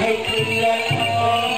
hate me anymore.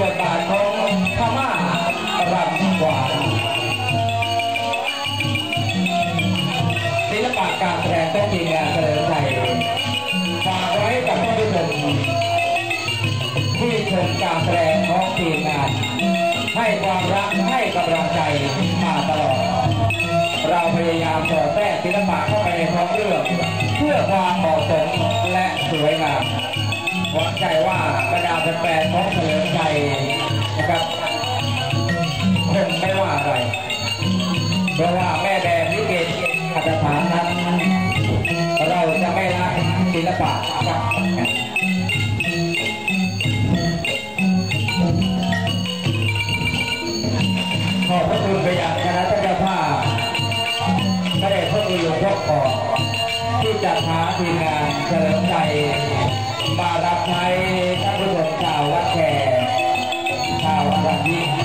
บทบาทของพม่ารำกวางศิลปะการแสดงต้องทีมงานเฉลิมชัยฝากไว้กับท่านผู้ชมที่ชมการแสดงของทีมงานให้ความรักให้กำลังใจมาตลอด เราพยายามสอดแทรกศิลปะเข้าไปในท้องเรื่อง เพื่อความเหมาะสมและสวยงามหวังใจว่าบรรดาแฟนๆของเฉลิม นะครับคงไม่ว่าอะไรเพราะว่าแม่แบบลิเกมาตรฐานั้นเราจะไม่ละศิลปะครับขอบพระคุณไปยังคณะเจ้าภาพพระเดชพระคุณหลวงพ่อขอที่จัดหาทีมงานเฉลิมใจมารับใช้ Yeah.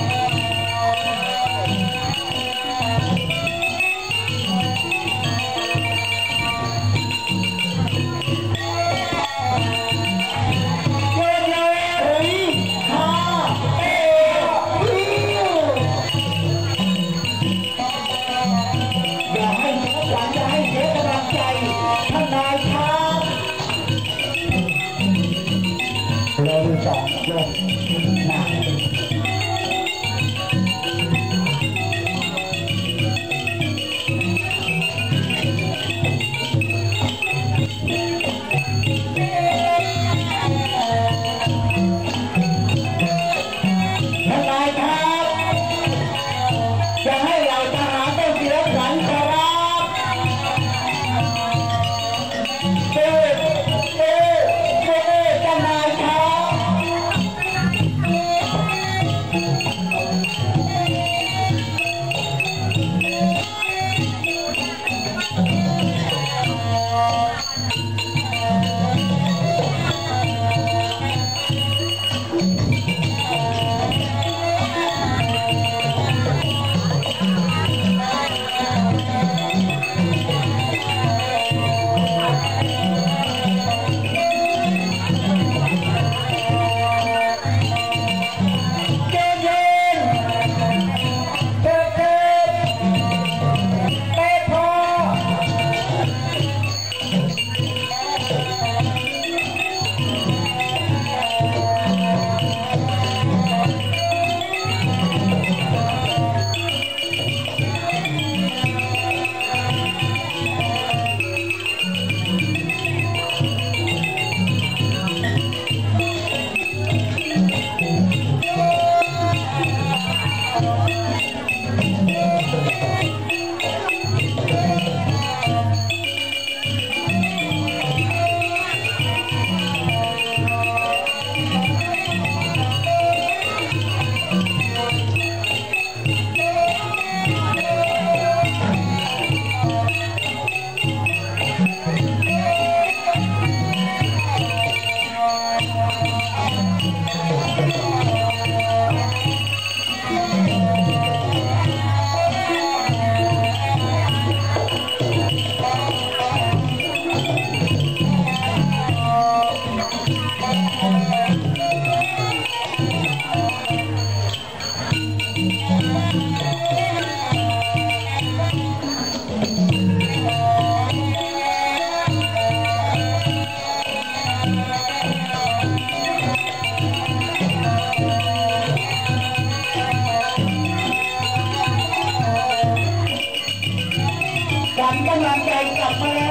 我们在一起。